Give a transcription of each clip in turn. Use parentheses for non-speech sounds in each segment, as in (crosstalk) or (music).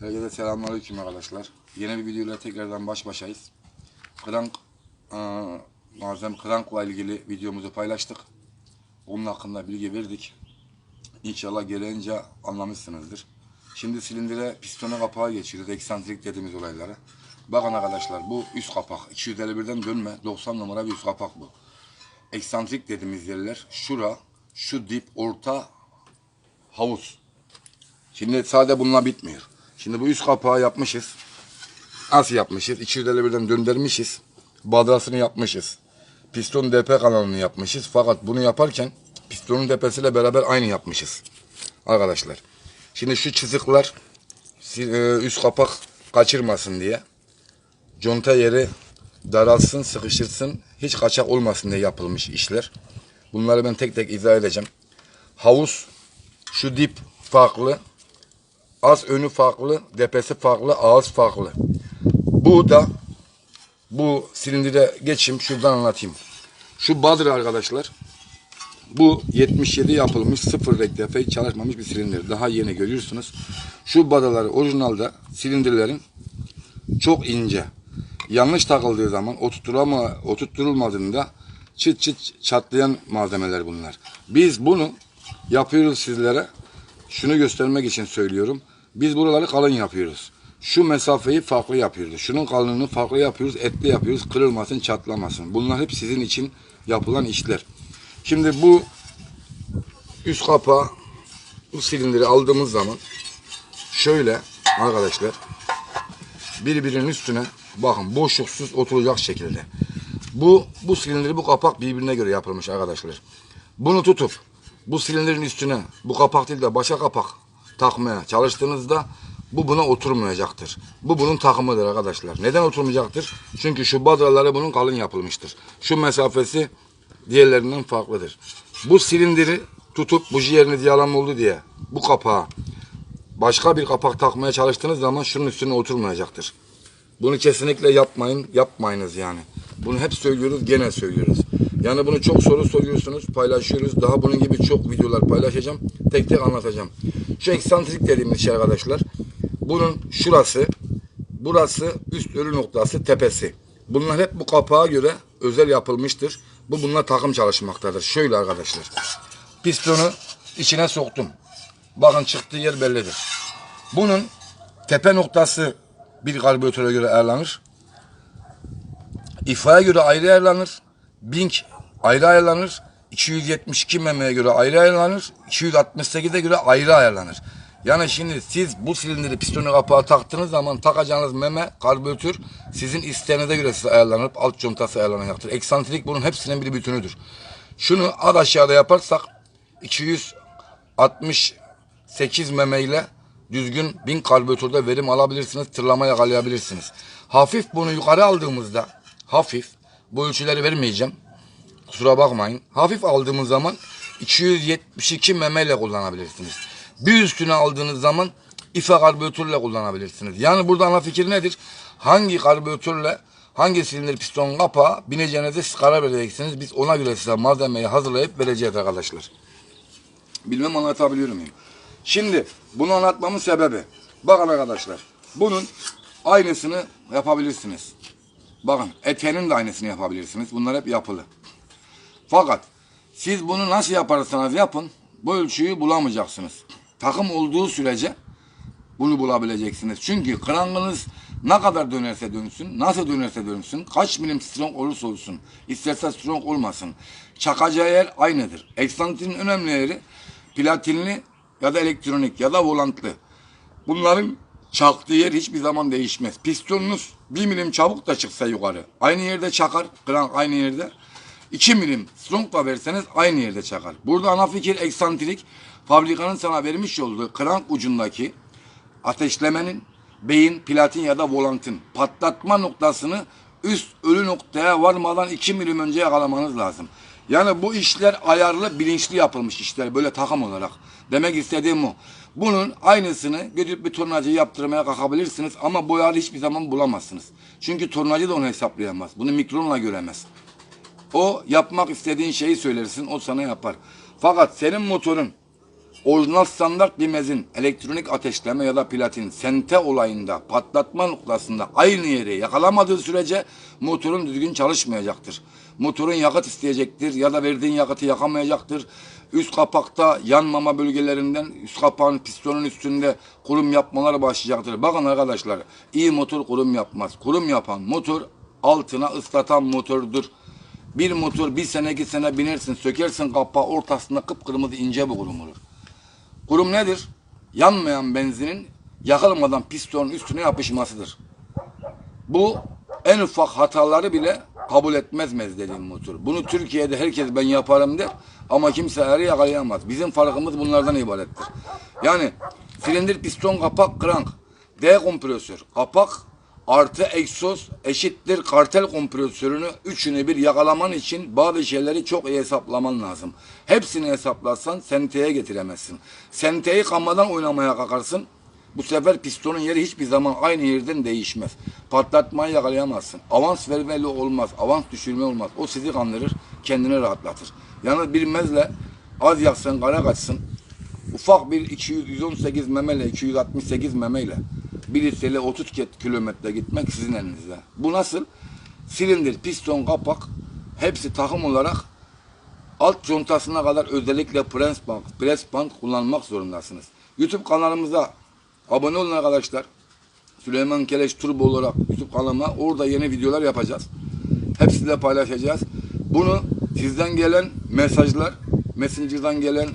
Herkese selamünaleyküm arkadaşlar. Yeni bir videoyla tekrardan baş başayız. Krank eee, malzeme krankla ilgili videomuzu paylaştık. Onun hakkında bilgi verdik. İnşallah gereğince anlamışsınızdır. Şimdi silindire pistona kapağı geçiyoruz. Eksantrik dediğimiz olaylara. Bakın arkadaşlar bu üst kapak. 251'den dönme. 90 numara bir üst kapak bu. Eksantrik dediğimiz yerler şura, şu dip, orta havuz. Şimdi sade bununla bitmiyor. Şimdi bu üst kapağı yapmışız. Nasıl yapmışız? 251'den döndürmüşüz. Badrasını yapmışız. Piston DP kanalını yapmışız. Fakat bunu yaparken pistonun depesiyle beraber aynı yapmışız. Arkadaşlar. Şimdi şu çizikler e, üst kapak kaçırmasın diye conta yeri daralsın, sıkışırsın, hiç kaçak olmasın diye yapılmış işler. Bunları ben tek tek izah edeceğim. Havuz, şu dip farklı, az önü farklı, depesi farklı, ağız farklı. Bu da bu silindire geçeyim şuradan anlatayım. Şu Badır arkadaşlar. Bu 77 yapılmış sıfır rektefe çalışmamış bir silindir. Daha yeni görüyorsunuz. Şu badaları orijinalde silindirlerin çok ince. Yanlış takıldığı zaman oturtulama, oturtulmadığında çıt çıt çatlayan malzemeler bunlar. Biz bunu yapıyoruz sizlere. Şunu göstermek için söylüyorum. Biz buraları kalın yapıyoruz. Şu mesafeyi farklı yapıyoruz. Şunun kalınlığını farklı yapıyoruz. Etli yapıyoruz. Kırılmasın, çatlamasın. Bunlar hep sizin için yapılan işler. Şimdi bu üst kapağı bu silindiri aldığımız zaman şöyle arkadaşlar birbirinin üstüne bakın boşluksuz oturacak şekilde. Bu bu silindir bu kapak birbirine göre yapılmış arkadaşlar. Bunu tutup bu silindirin üstüne bu kapak değil de başa kapak takmaya çalıştığınızda bu buna oturmayacaktır. Bu bunun takımıdır arkadaşlar. Neden oturmayacaktır? Çünkü şu badraları bunun kalın yapılmıştır. Şu mesafesi diğerlerinden farklıdır. Bu silindiri tutup buji yerini diyalam oldu diye bu kapağı başka bir kapak takmaya çalıştığınız zaman şunun üstüne oturmayacaktır. Bunu kesinlikle yapmayın, yapmayınız yani. Bunu hep söylüyoruz, gene söylüyoruz. Yani bunu çok soru soruyorsunuz, paylaşıyoruz. Daha bunun gibi çok videolar paylaşacağım. Tek tek anlatacağım. Şu eksantrik dediğimiz şey arkadaşlar. Bunun şurası, burası üst ölü noktası, tepesi. Bunlar hep bu kapağa göre özel yapılmıştır. Bu bununla takım çalışmaktadır. Şöyle arkadaşlar. Pistonu içine soktum. Bakın çıktığı yer bellidir. Bunun tepe noktası bir karbüratöre göre ayarlanır. İfaya göre ayrı ayarlanır. Bink ayrı ayarlanır. 272 memeye göre ayrı ayarlanır. 268'e göre ayrı ayarlanır. Yani şimdi siz bu silindiri pistonu kapağı taktığınız zaman takacağınız meme karbüratör sizin isteğinize göre size ayarlanıp alt contası ayarlanacaktır. Eksantrik bunun hepsinin bir bütünüdür. Şunu az aşağıda yaparsak 268 meme ile düzgün bin karbüratörde verim alabilirsiniz. Tırlama yakalayabilirsiniz. Hafif bunu yukarı aldığımızda hafif bu ölçüleri vermeyeceğim. Kusura bakmayın. Hafif aldığımız zaman 272 meme ile kullanabilirsiniz. Bir üstüne aldığınız zaman ife karbüratörle kullanabilirsiniz. Yani burada ana fikir nedir? Hangi karbüratörle hangi silindir piston kapağı bineceğinize karar vereceksiniz. Biz ona göre size malzemeyi hazırlayıp vereceğiz arkadaşlar. Bilmem anlatabiliyor muyum? Şimdi bunu anlatmamın sebebi. Bakın arkadaşlar. Bunun aynısını yapabilirsiniz. Bakın etenin de aynısını yapabilirsiniz. Bunlar hep yapılı. Fakat siz bunu nasıl yaparsanız yapın bu ölçüyü bulamayacaksınız. Takım olduğu sürece bunu bulabileceksiniz. Çünkü krangınız ne kadar dönerse dönsün, nasıl dönerse dönsün, kaç milim strong olursa olsun, isterse strong olmasın. Çakacağı yer aynıdır. Eksantrin önemli yeri platinli ya da elektronik ya da volantlı. Bunların çaktığı yer hiçbir zaman değişmez. Pistonunuz bir milim çabuk da çıksa yukarı. Aynı yerde çakar. Krank aynı yerde. 2 milim strong da verseniz aynı yerde çakar. Burada ana fikir eksantrik. Fabrikanın sana vermiş olduğu krank ucundaki ateşlemenin beyin, platin ya da volantın patlatma noktasını üst ölü noktaya varmadan 2 milim önce yakalamanız lazım. Yani bu işler ayarlı, bilinçli yapılmış işler böyle takım olarak. Demek istediğim o. Bunun aynısını götürüp bir tornacı yaptırmaya kalkabilirsiniz ama bu hiçbir zaman bulamazsınız. Çünkü tornacı da onu hesaplayamaz. Bunu mikronla göremez. O yapmak istediğin şeyi söylersin, o sana yapar. Fakat senin motorun orijinal standart bir mezin elektronik ateşleme ya da platin sente olayında patlatma noktasında aynı yeri yakalamadığı sürece motorun düzgün çalışmayacaktır. Motorun yakıt isteyecektir ya da verdiğin yakıtı yakamayacaktır. Üst kapakta yanmama bölgelerinden üst kapağın pistonun üstünde kurum yapmalar başlayacaktır. Bakın arkadaşlar iyi motor kurum yapmaz. Kurum yapan motor altına ıslatan motordur. Bir motor bir sene iki sene binersin sökersin kapağı ortasında kıpkırmızı ince bir kurum olur. Kurum nedir? Yanmayan benzinin yakılmadan pistonun üstüne yapışmasıdır. Bu en ufak hataları bile kabul etmez mezdelin motor. Bunu Türkiye'de herkes ben yaparım der ama kimse eri yakalayamaz. Bizim farkımız bunlardan ibarettir. Yani silindir piston kapak krank. D kompresör kapak artı egzoz eşittir kartel kompresörünü üçünü bir yakalaman için bazı şeyleri çok iyi hesaplaman lazım. Hepsini hesaplarsan senteye getiremezsin. Senteyi kamadan oynamaya kalkarsın. Bu sefer pistonun yeri hiçbir zaman aynı yerden değişmez. Patlatmayı yakalayamazsın. Avans vermeli olmaz. Avans düşürme olmaz. O sizi kandırır, kendini rahatlatır. Yalnız bir mezle az yaksın, kara kaçsın. Ufak bir 200, 118 memeyle, 268 memeyle bir litreyle 30 ket- kilometre gitmek sizin elinizde. Bu nasıl? Silindir, piston, kapak hepsi takım olarak alt contasına kadar özellikle press band, press band kullanmak zorundasınız. YouTube kanalımıza abone olun arkadaşlar. Süleyman Keleş Turbo olarak YouTube kanalıma orada yeni videolar yapacağız. Hepsiyle paylaşacağız. Bunu sizden gelen mesajlar, Messenger'dan gelen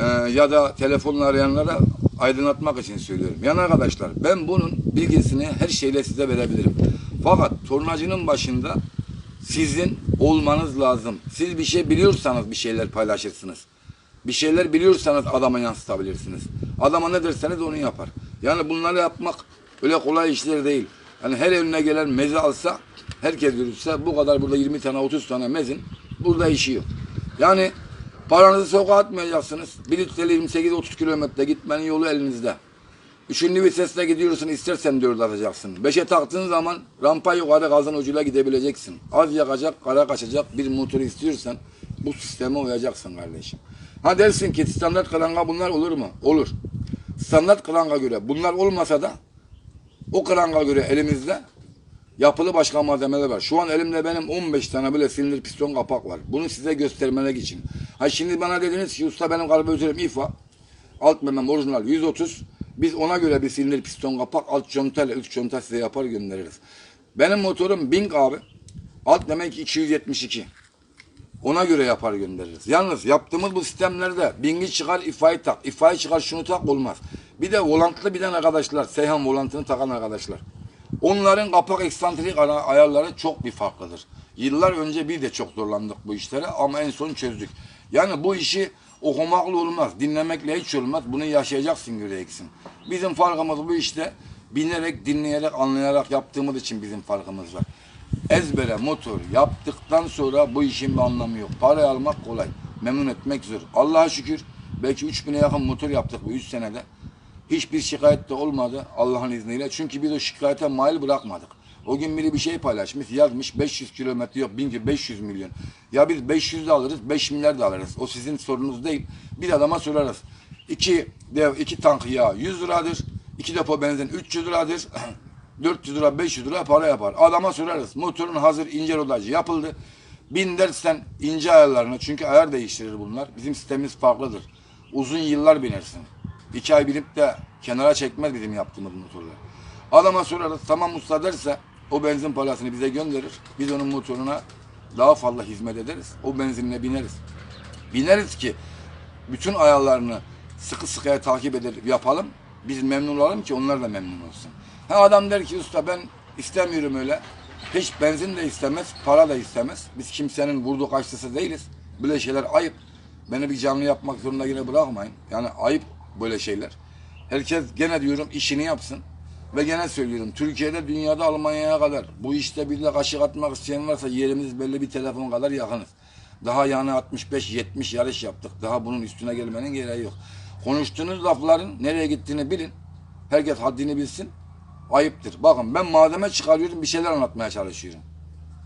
e, ya da telefonla arayanlara aydınlatmak için söylüyorum. Yani arkadaşlar ben bunun bilgisini her şeyle size verebilirim. Fakat tornacının başında sizin olmanız lazım. Siz bir şey biliyorsanız bir şeyler paylaşırsınız. Bir şeyler biliyorsanız adama yansıtabilirsiniz. Adama ne derseniz onu yapar. Yani bunları yapmak öyle kolay işler değil. Yani her önüne gelen meze alsa, herkes yürütse bu kadar burada 20 tane 30 tane mezin burada işi yok. Yani paranızı sokağa atmayacaksınız. Bir litreli 28-30 kilometre gitmenin yolu elinizde. Üçüncü vitesle gidiyorsun istersen dört atacaksın. Beşe taktığın zaman rampa yukarı gazın ucuyla gidebileceksin. Az yakacak, kara kaçacak bir motor istiyorsan bu sisteme uyacaksın kardeşim. Ha dersin ki standart kranga bunlar olur mu? Olur. Standart kranga göre bunlar olmasa da o kranga göre elimizde yapılı başka malzemeler var. Şu an elimde benim 15 tane böyle silindir piston kapak var. Bunu size göstermemek için. Ha şimdi bana dediniz ki usta benim karbüratörüm İFA. Alt memem orijinal 130. Biz ona göre bir silindir piston kapak alt conta ile üst conta size yapar göndeririz. Benim motorum Bing abi. Alt demek ki 272. Ona göre yapar göndeririz. Yalnız yaptığımız bu sistemlerde Bing'i çıkar ifayı tak. ifayı çıkar şunu tak olmaz. Bir de volantlı bilen arkadaşlar. Seyhan volantını takan arkadaşlar. Onların kapak eksantrik ayarları çok bir farklıdır. Yıllar önce bir de çok zorlandık bu işlere ama en son çözdük. Yani bu işi okumakla olmaz, dinlemekle hiç olmaz. Bunu yaşayacaksın göreceksin. Bizim farkımız bu işte binerek, dinleyerek, anlayarak yaptığımız için bizim farkımız var. Ezbere motor yaptıktan sonra bu işin bir anlamı yok. Parayı almak kolay, memnun etmek zor. Allah'a şükür belki 3000'e yakın motor yaptık bu 3 senede. Hiçbir şikayet de olmadı Allah'ın izniyle. Çünkü biz o şikayete mail bırakmadık. O gün biri bir şey paylaşmış, yazmış 500 kilometre yok, 1500 milyon. Ya biz 500 de alırız, 5 milyar da alırız. O sizin sorunuz değil. Bir adama sorarız. İki dev, iki tank yağ 100 liradır. iki depo benzin 300 liradır. (laughs) 400 lira, 500 lira para yapar. Adama sorarız. Motorun hazır ince rodajı yapıldı. Bin dersen ince ayarlarını, çünkü ayar değiştirir bunlar. Bizim sistemimiz farklıdır. Uzun yıllar binersin. İki ay binip de kenara çekmez bizim yaptığımız motorlar. Adama sorarız tamam usta derse o benzin parasını bize gönderir. Biz onun motoruna daha fazla hizmet ederiz. O benzinle bineriz. Bineriz ki bütün ayarlarını sıkı sıkıya takip eder yapalım. Biz memnun olalım ki onlar da memnun olsun. Ha adam der ki usta ben istemiyorum öyle. Hiç benzin de istemez, para da istemez. Biz kimsenin vurdu kaçtısı değiliz. Böyle şeyler ayıp. Beni bir canlı yapmak zorunda yine bırakmayın. Yani ayıp böyle şeyler. Herkes gene diyorum işini yapsın. Ve gene söylüyorum Türkiye'de dünyada Almanya'ya kadar bu işte bir de kaşık atmak isteyen varsa yerimiz belli bir telefon kadar yakınız. Daha yani 65-70 yarış yaptık. Daha bunun üstüne gelmenin gereği yok. Konuştuğunuz lafların nereye gittiğini bilin. Herkes haddini bilsin. Ayıptır. Bakın ben malzeme çıkarıyorum bir şeyler anlatmaya çalışıyorum.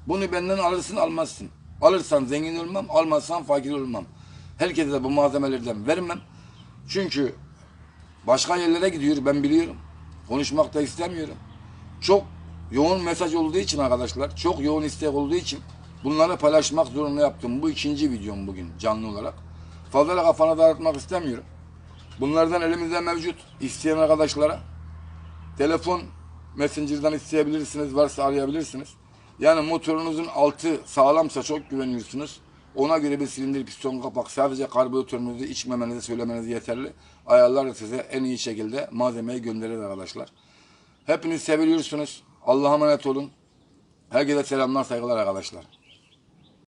Bunu benden alırsın almazsın. Alırsan zengin olmam, almazsan fakir olmam. Herkese de bu malzemelerden vermem. Çünkü başka yerlere gidiyor ben biliyorum. Konuşmak da istemiyorum. Çok yoğun mesaj olduğu için arkadaşlar, çok yoğun istek olduğu için bunları paylaşmak zorunda yaptım. Bu ikinci videom bugün canlı olarak. Fazla kafana dağıtmak istemiyorum. Bunlardan elimizde mevcut. İsteyen arkadaşlara telefon Messenger'dan isteyebilirsiniz. Varsa arayabilirsiniz. Yani motorunuzun altı sağlamsa çok güveniyorsunuz. Ona göre bir silindir piston kapak sadece karbüratörünüzü içmemenizi söylemeniz yeterli. Ayarlar size en iyi şekilde malzemeyi gönderir arkadaşlar. Hepiniz seviliyorsunuz. Allah'a emanet olun. Herkese selamlar saygılar arkadaşlar.